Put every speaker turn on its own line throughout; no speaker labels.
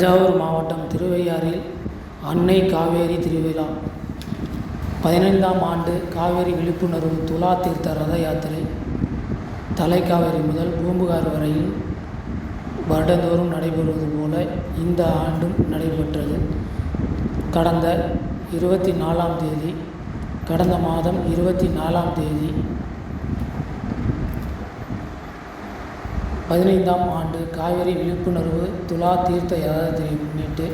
தஞ்சாவூர் மாவட்டம் திருவையாறில் அன்னை காவேரி திருவிழா. பதினைந்தாம் ஆண்டு காவேரி விழிப்புணர்வு துலா தீர்த்த ரத யாத்திரை தலைக்காவேரி முதல் பூம்புகார் வரையில் வருடந்தோறும் நடைபெறுவது போல இந்த ஆண்டும் நடைபெற்றது. கடந்த இருபத்தி நாலாம் தேதி கடந்த மாதம் இருபத்தி நாலாம் தேதி பதினைந்தாம் ஆண்டு காவிரி விழிப்புணர்வு துலா தீர்த்த யாத்திரையை முன்னிட்டு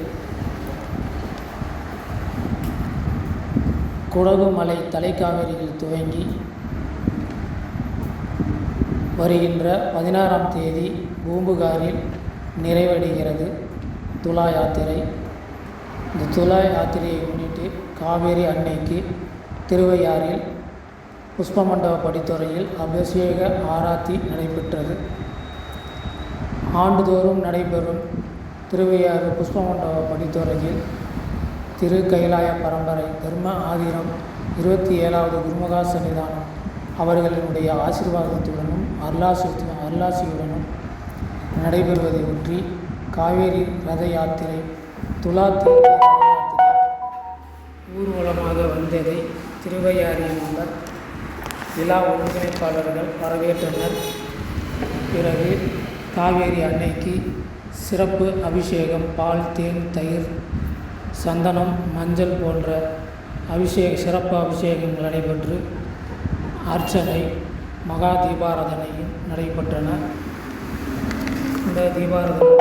குடகுமலை தலைக்காவேரியில் துவங்கி வருகின்ற பதினாறாம் தேதி பூம்புகாரில் நிறைவடைகிறது துலா யாத்திரை. இந்த துலா யாத்திரையை முன்னிட்டு காவேரி அன்னைக்கு திருவையாறில் புஷ்பமண்டப படித்துறையில் அபிஷேக ஆராத்தி நடைபெற்றது. ஆண்டுதோறும் நடைபெறும் திருவையாறு புஷ்பமண்டப படித்துறையில் திரு கைலாய பரம்பரை தர்ம ஆதீனம் இருபத்தி ஏழாவது குருமகா சன்னிதானம். அவர்களினுடைய ஆசீர்வாதத்துடனும் அருளாசி அருளாசியுடனும் நடைபெறுவதை ஒற்றி காவேரி ரத யாத்திரை துலா ஊர்வலமாக வந்ததை திருவையாறில் உள்ள விழா ஒருங்கிணைப்பாளர்கள் வரவேற்றனர். பிறகு காவேரி அன்னைக்கு சிறப்பு அபிஷேகம் பால் தேன் தயிர் சந்தனம் மஞ்சள் போன்ற அபிஷேக சிறப்பு அபிஷேகங்கள் நடைபெற்று அர்ச்சனை மகா தீபாராதனையும் நடைபெற்றன. இந்த தீபாராதனை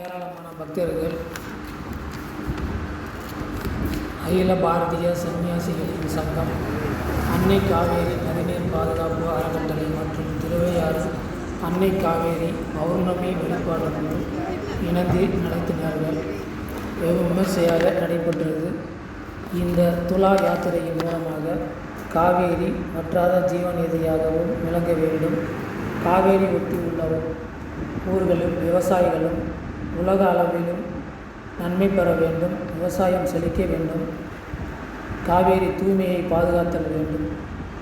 ஏராளமான பக்தர்கள் அகில பாரதிய சன்னியாசிகளின் சங்கம் அன்னை காவேரி நதிநீர் பாதுகாப்பு அறக்கட்டளை மற்றும் திருவையாறு அன்னை காவேரி பௌர்ணமி வழிபாடுகள் இணைந்து நடத்தினார்கள். வெகு விமர்சையாக நடைபெற்றது. இந்த துலா யாத்திரையின் மூலமாக காவேரி வற்றாத ஜீவநீதியாகவும் விளங்க வேண்டும். காவேரி ஒட்டி உள்ள ஊர்களும் விவசாயிகளும் உலக அளவிலும் நன்மை பெற வேண்டும் விவசாயம் செழிக்க வேண்டும் காவேரி தூய்மையை பாதுகாத்தல் வேண்டும்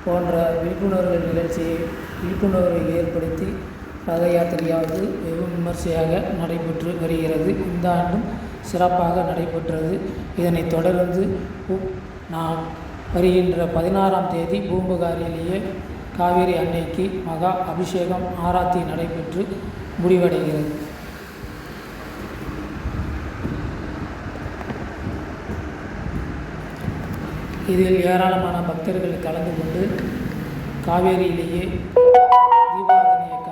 போன்ற விழிப்புணர்வு நிகழ்ச்சியை விழிப்புணர்வை ஏற்படுத்தி ரத யாத்திரையாவது வெகு விமர்சையாக நடைபெற்று வருகிறது. இந்த ஆண்டும் சிறப்பாக நடைபெற்றது. இதனைத் தொடர்ந்து நாம் வருகின்ற பதினாறாம் தேதி பூம்புகாரிலேயே காவேரி அன்னைக்கு மகா அபிஷேகம் ஆராத்தி நடைபெற்று முடிவடைகிறது. இதில் ஏராளமான பக்தர்கள் கலந்து கொண்டு காவேரியிலேயே தீபாராதனையை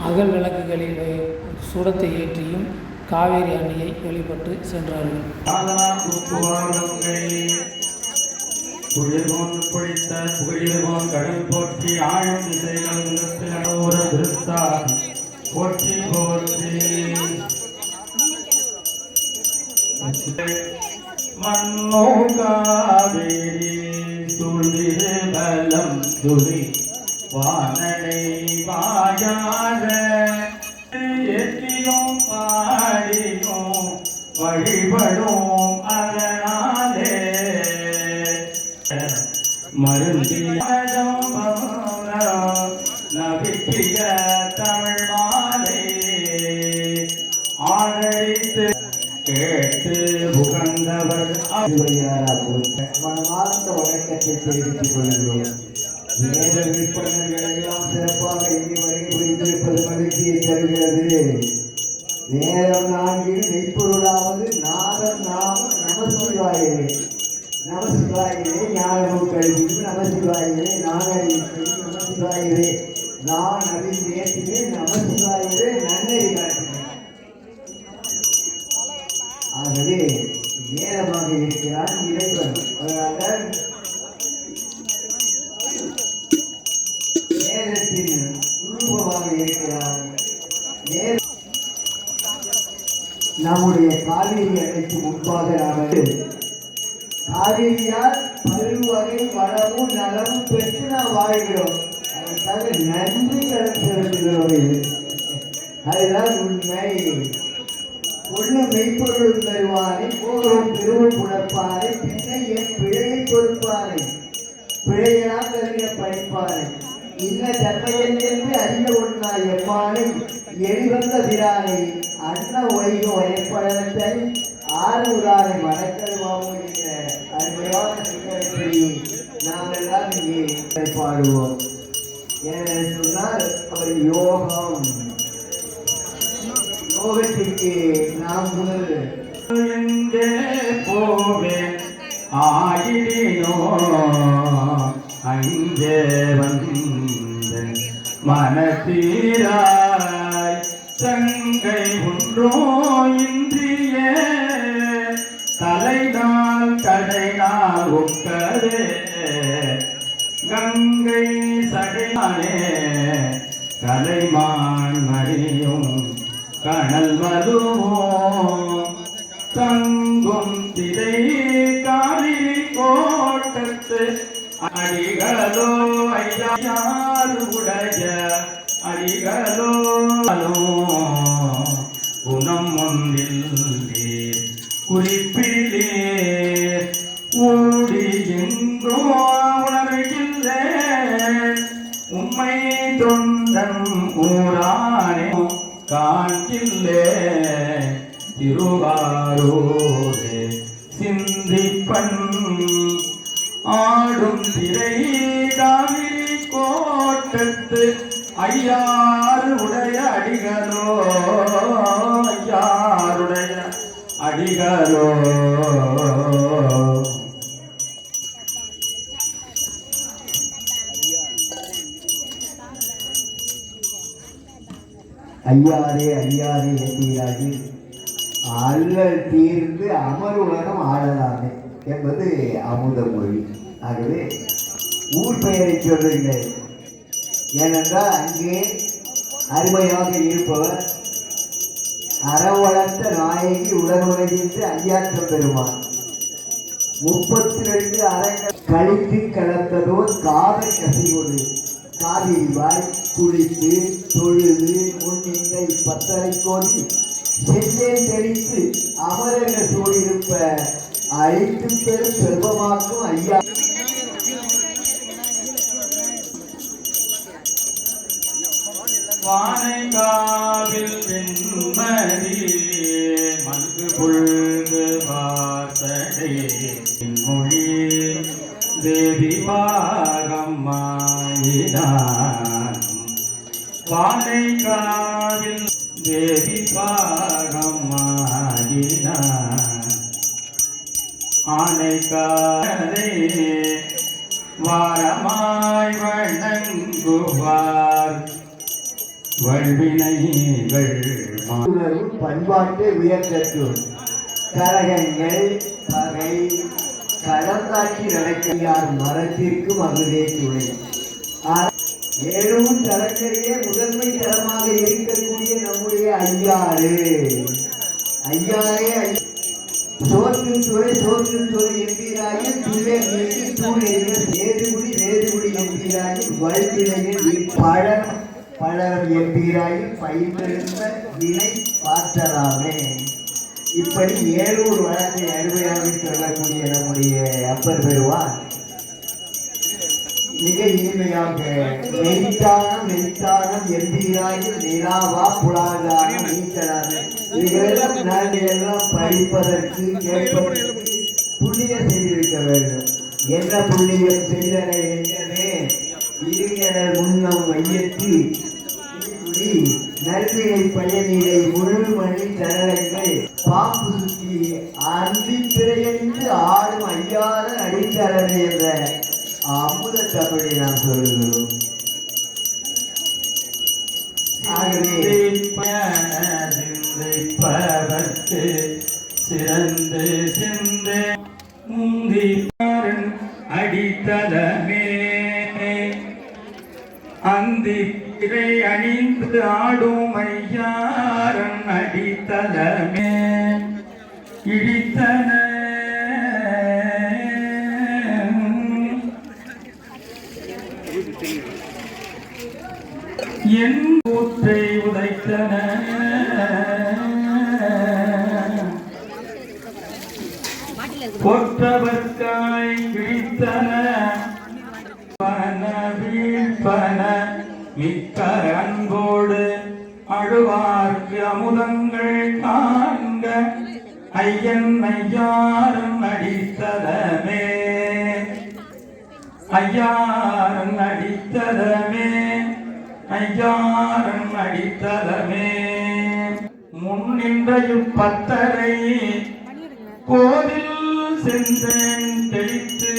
அகல் விளக்குகளில் வை- சுடத்தை ஏற்றியும் காவேரி அன்னையை வழிபட்டு சென்றார்கள்.
புயல்போன் பிடித்த புகழில்போன் கடல் போற்றி ஆழம் இசைகள் நிலத்திலோர திருத்தா போற்றி போற்றி மண்ணோ காவேரி துளிரு பலம் துளி வானனை
தெரிவித்துக் கொள்கிறோம் வேத விற்பனர்கள் எல்லாம் சிறப்பாக இனி வருகை புரிந்திருப்பது மகிழ்ச்சியை தருகிறது நேரம் அதுதான் உண்மை மெய்ப்பொருள் தருவானை போகும் திருவள் புணர்ப்பானை பின்னை என் பிழையை பொறுப்பானை பிழையெல்லாம் தருகிற படிப்பானை இன்ன தன்மையன் என்று அறிய ஒன்றா எம்மானை எளிவந்த பிரானை அன்ன வைகும் ஆறு ஆரூரானை வடக்கல் மாமுகின்ற அருமையான சிக்கனப்படி நாம் எல்லாம் இங்கே பாடுவோம் ஏனென்று சொன்னால் அவர் யோகம் யோகத்திற்கு நாம்
எங்கே போவேன் ஆயினோ அங்கே வந்த மனத்தீராய் சங்கை ஒன்றோ இன்றிய. தலைநாள் கடைநாள் ஒக்கரே அடிகளோ ஐயார் அடிகளோ குணம் ஒன்றில் குறிப்பிலே ஊடி எங்கோ உணர்கில்லே உம்மை தொண்டன் ஊரானே காண்கில்லே திருவாரூரே சிந்திப்பன் ஆடும் திரை ஐயாறு உடைய அடிகளோ ஐயாருடைய அடிகளோ?
ஐயாரே ஐயாரே என்பீராகி அல்லல் தீர்ந்து அமர் உலகம் ஆளலாமே என்பது அமுத மொழி. ஆகவே ஊர் பெயரை சொல்லுங்கள். ஏனென்றால் அங்கே அருமையாக இருப்பவர் அறவளர்த்த நாயகி உலகுலகின்று ஐயாற்றம் பெறுவார். முப்பத்தி ரெண்டு அறங்கள் கழித்து கலந்ததோ காதை கசிவோடு காவிரிவாய் குளித்து தொழுது முன்னின்னை பத்தரை கோடி செஞ்சே தெரிந்து அமரர்கள் சூடியிருப்ப அழைத்து பெரும் செல்வமாக்கும் ஐயா
வானை காவில் வெண்மதி மங்கு புல்கு வாசடே மொழி தேவி பாகம் மாயினான் வானை காவில் தேவி பாகம் மாயினான் ஆனைக்காரே வாரமாய் வணங்குவார்
பண்பாட்டை உயர்த்தட்டும். கரகங்கள் பகை கடந்தாட்சி நடக்கிறார் மரத்திற்கும் அதுவே துணை. ஏழும் தலக்கரிலே முதன்மை தரமாக இருக்கக்கூடிய நம்முடைய ஐயாறு. ஐயாரே ஐ- சோற்றும் துறை சோற்றும் துறை என்கிறாயில் துளை நீதி தூணெறிய வேதுகுடி வேதுகுடி என்கிறாயில் வல்வினையில் பழம் பழம் எம்பீராயில் பயிர்ந்த வினை பார்த்தலாமே இப்படி ஏழூர் வழக்கை அருமையாக சொல்லக்கூடிய நம்முடைய அப்பர் பெறுவார் மிக இனிமையாக மெய்த்தானம் மெய்த்தானம் எம்பீராயில் நிலாவா புலாதானம் நீச்சலான இதுகளெல்லாம் நாங்கள் எல்லாம் படிப்பதற்கு கேட்பதற்கு புண்ணியம் செய்திருக்க வேண்டும். என்ன புண்ணியம் செய்தனை என்னவே இருங்கன முன்னம் மையத்தில் நல்வினை பயனிலை முழுமணி தரங்கள் பாம்பு
அணிந்து ஆடும் ஐயாரன் அடித்தலமே. இடித்தன. என் கூற்றை உதைத்தன. முன்னின்ற இப்பத்தரை கோவில் சென்றேன் தெளித்து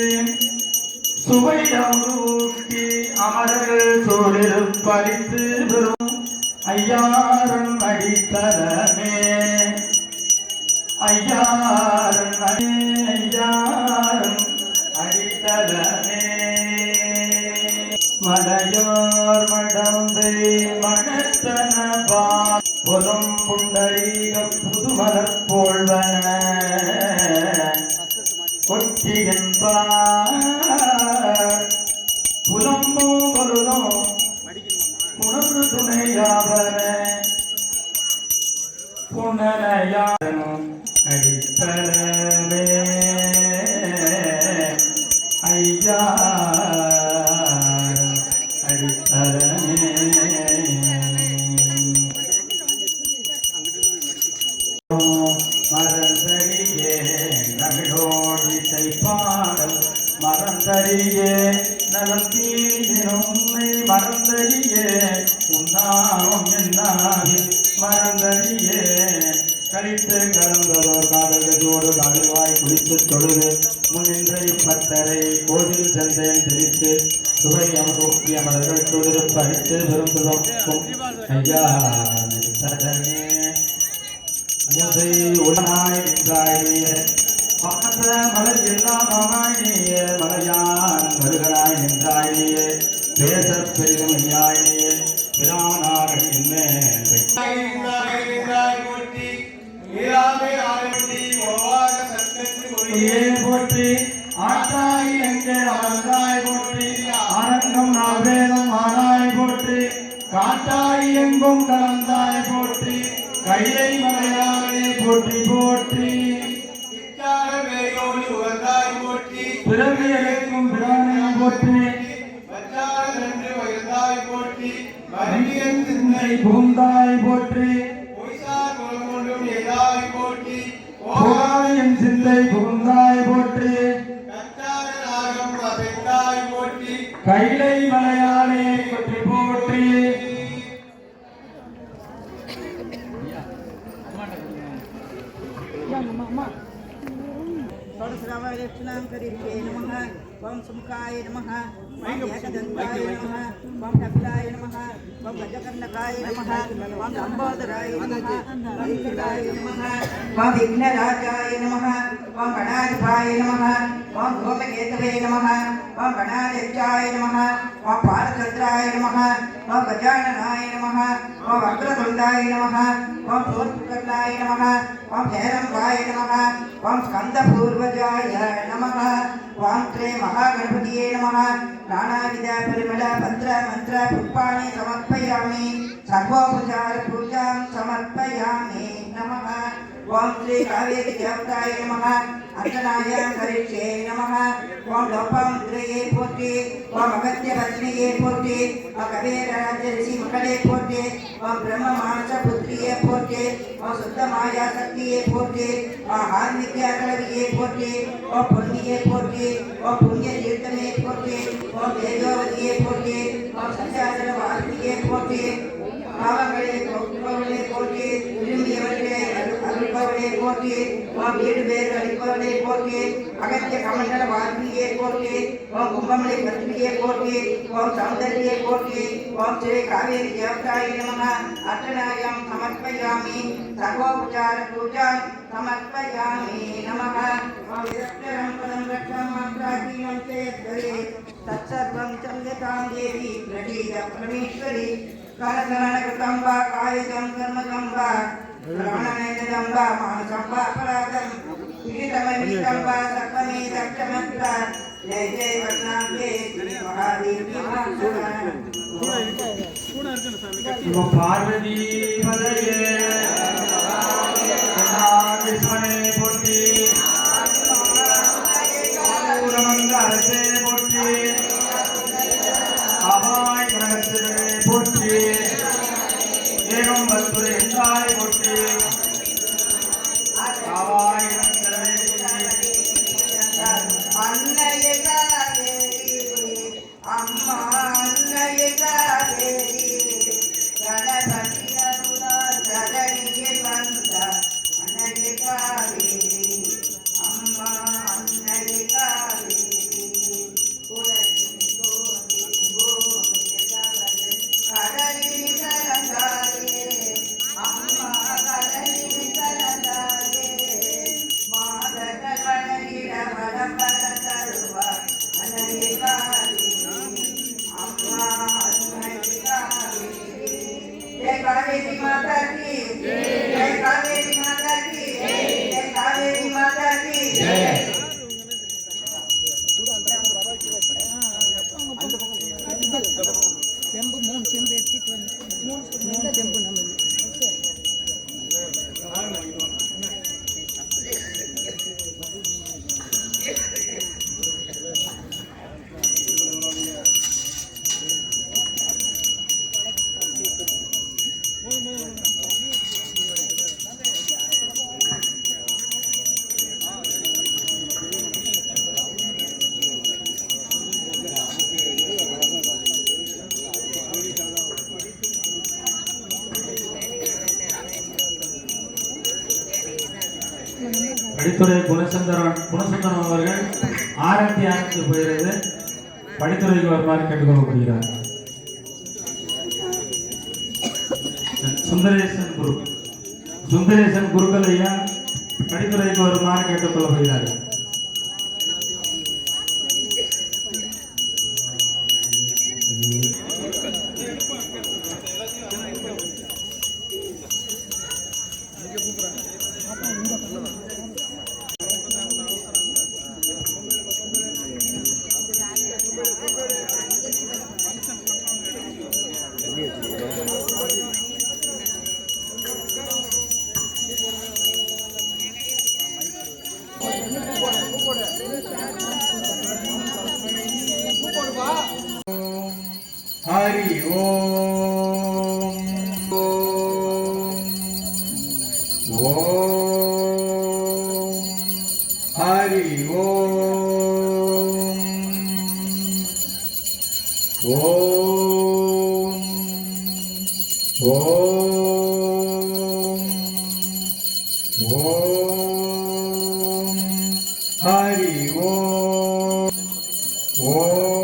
சுவையூட்டி அமரர்கள் சூழல் பறித்து பெறும் ஐயாரன் அடித்தரமே ஐயாரன் மறந்தறியே நவிழோடி செய்பாடல் மறந்தறியே நலம் தீயினும் மறந்தறியே உன்னாமம் என்னாவில் மறந்தறியே. கழித்து கலந்ததோர் காதலோடு காதல்வாய் குளித்து தொழுது முன்னின்ற இப்பத்தரை கோவில் சென்றேன் தெரித்து சுவை அமர்த்தி அமரர்கள் தொழுது படித்து பெரும் ஐயா சரணே போற்றி. ஆட்டாய் எங்கே அமர்ந்தாய் போற்றி. ஆனந்தம் நாவேதம் ஆனாய் போற்றி. காட்டாய் எங்கும் கலந்தாய் போற்றி. கையை மலையாளே போற்றி போற்றி. பிறவி அழைக்கும் பிரானை போற்றி. சிந்தை புகுந்தாய் போற்றி.
ఏకాదంతరిష్యే నమ ఓం సుముఖాయ నమ ఓం ఏకదంతాయ నమ ఓం కపిలాయ నమ ఓం గజకర్ణకాయ నమ ఓం లంబోదరాయ నమ ఓం విఘ్నరాజాయ నమ ఓం గణాధిపాయ నమ ஓம் தூமகேதவே நம ஓம் கணாதிச்சாய நம ஓம் பாலச்சந்திராய நம ஓம் கஜானனாய நம ஓம் வக்ரதுண்டாய நம ஓம் சோர்புகர்ணாய நம ஓம் ஹேரம்பாய நம ஓம் ஸ்கந்தபூர்வஜாய நம ஓம் த்ரே மகாகணபதியே நம நானாவித பரிமள பத்ர மந்திர புஷ்பாணி சமர்ப்பயாமி சர்வோபச்சார பூஜாம் சமர்ப்பயாமி நம ओम श्री काव्यज्ञाप्ताय नमः अर्चनाय करिष्ये नमः ओम लोपमुद्रये पूर्ति ओम अगत्यपत्निये पूर्ति अकबेरराजर्षि मकले पूर्ति ओम ब्रह्ममानसपुत्रिये पूर्ति ओम शुद्धमायाशक्तिये पूर्ति ओम हार्मिक्याकलविये पूर्ति ओम पुण्ये पूर्ति ओम पुण्यतीर्थमे पूर्ति ओम तेजोवधिये पूर्ति ओम सत्याचरवास्मिये पूर्ति தீர்த்தமே போற்றி பாவங்களை போக்குபவர்களே போற்றி விரும்பியவர்களே அருள் அருள்பவர்களே போற்றி வீடு பேர் அளிப்பவர்களே போற்றி அகத்திய கமண்டல வால்மியே போற்றி ஓம் கும்பமலை பத்மியே போற்றி ஓம் சௌந்தரியே போற்றி ஸ்ரீ காவேரி அர்ச்சனாயம் சமர்ப்பயாமி சர்வோபச்சார சமர்ப்பயாமி விரக்தரம் பதம் ரக்ஷம் மந்திராஜீவம் சேத்வரே தத்சர்வம் சந்தியதாம் தேவி பிரதீத பரமேஸ்வரி कालधरणकृतं वा कायजं कर्मकं वा श्रवणनयनं वा मानसं वा अपराधं पीडितमनीतं वा सकमे
दक्षमन्त्रा जय जय पद्माम्बे महादेवी पार्वती पदये विस्मरे पुट्टी पूर्वमङ्गलसे पुट्टी। ஏகம் பத்துரை என்றாய் போற்றி.
ஆரத்தி ஆரம்பித்து போகிறது படித்துறைக்கு வருமாறு கேட்டுக்கொள்ளப்படுகிறார் சுந்தரேசன் குரு. சுந்தரேசன் குருக்கள் ஐயா படித்துறைக்கு வருமாறு கேட்டுக்கொள்ளப்படுகிறார்கள்.
ஹரி ஓம் ஓம்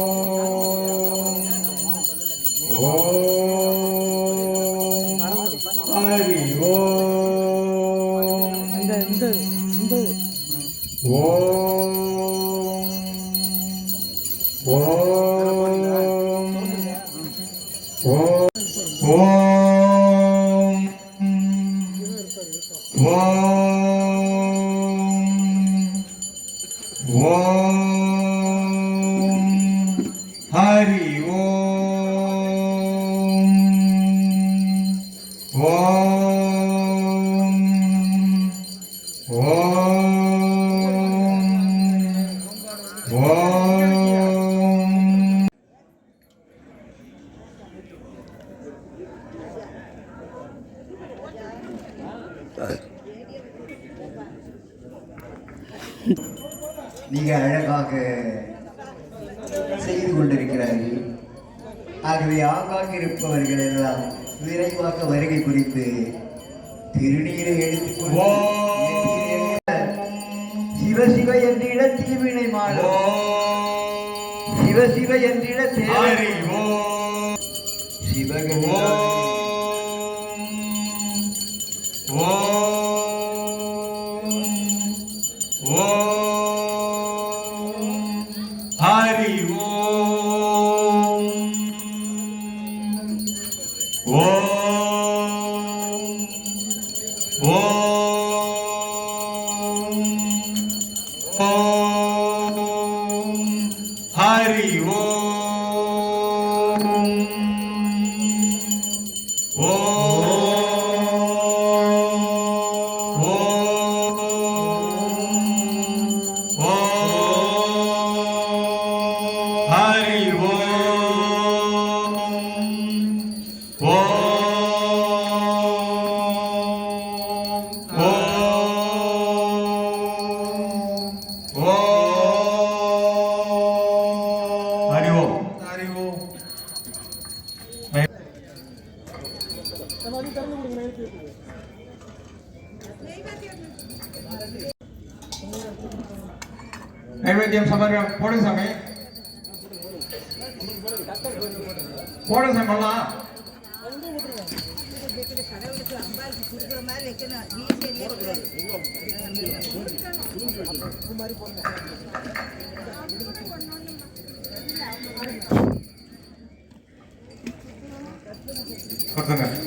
மிக அழகாக செய்து கொண்டிருக்கிறார்கள். ஆகவே ஆங்காங்க இருப்பவர்கள் எல்லாம் விரைவாக வருகை குறித்து திருநீரை எடுத்துக்கொண்டு சிவ சிவ என்றிட தீவினை மாறும் சிவ சிவ என்றிட தேவை.
ஓம்
மாதிரி வைக்கணும் வீட்டிலேயே கூடாது
கொடுத்துங்க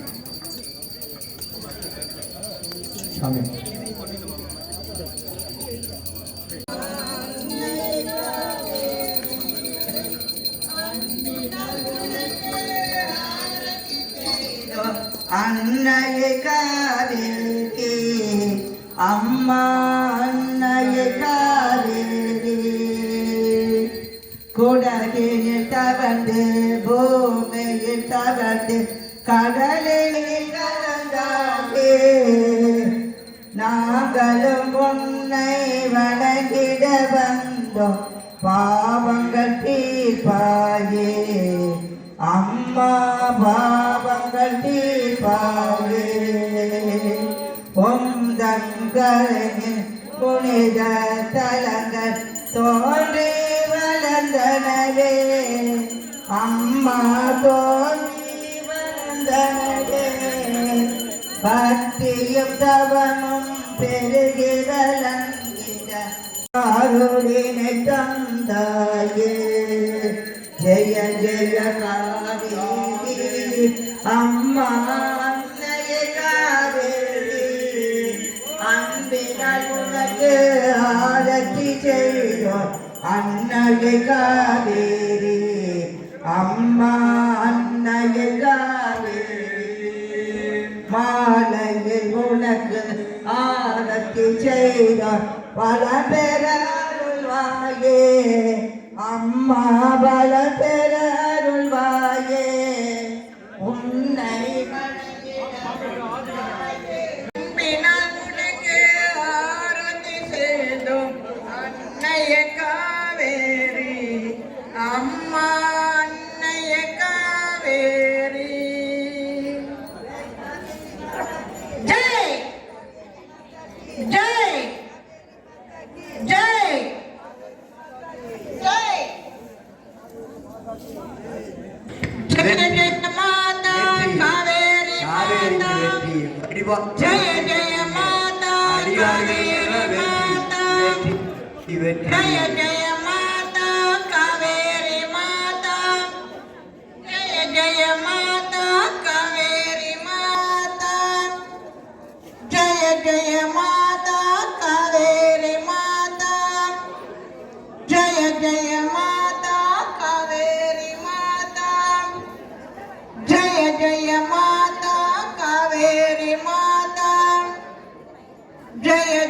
கடந்து பூமியில் தகந்து கடலில் நடந்தாண்டே நாங்களும் உன்னை வணங்கிட வந்தோம். பாவங்கள் தீர்ப்பாயே. அம்மா பாவங்கள் தீர்ப்பாயே. ஒந்தங்களின் புனித தலங்கள் தோன்றி வளர்ந்தனவே. அம்மா தோன்றி வந்தனடே பக்தியும் தவமும் பெருகிறலினை தந்தாயே ஜெய ஜெய காவேரி அம்மா அன்பினால் உனக்கு ஆரத்தி செய்தோம். அன்னையை காவேரி அம்மா அன்னையல்லாவே மாலையில் உனக்கு ஆரத்தி செய்தார். பல பெறாயே அம்மா பல பெற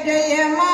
जय मा